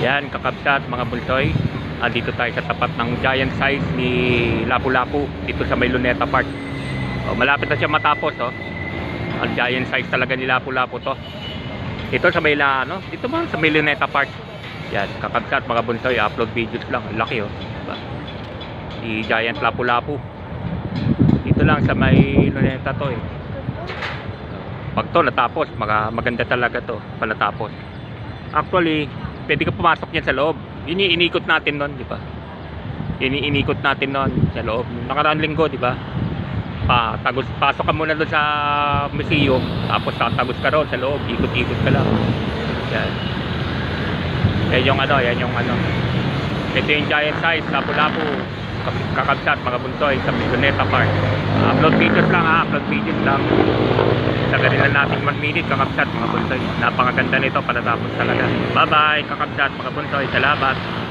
Yan, kakabsat mga bultoy. Andito tayo sa tapat ng giant size ni Lapu-Lapu dito sa may Luneta Park. Oh, malapit na siya matapos oh. Ang giant size talaga ni Lapu-Lapu to. Ito sa may la, ano? Dito ba sa may Luneta Park. Yan, kakabsat mga bultoy, upload videos lang. Ang laki oh. Diba? Si Giant Lapu-Lapu. Dito lang sa may Luneta to eh. Pag to natapos, maga, maganda talaga to. Pag natapos. Actually, pwede ka pumasok yan sa loob. Ini inikot natin noon, di ba? Ini-inikot natin noon sa loob. Nakaraang linggo, di ba? Pa, tagos, pasok ka muna doon sa museum, tapos tatagos ka ron sa loob, ikot-ikot ka lang. Yan. Yan yung ano, yan yung ano. Ito yung giant size, lapu-lapu, kakabsat, mga buntoy, sa Milloneta Park. upload videos lang ha, upload videos lang. Sa ganila nating 1 minute, kakabsat, mga buntoy. Napakaganda nito, patatapos talaga. Bye-bye, kakabsat, mga buntoy. Salamat.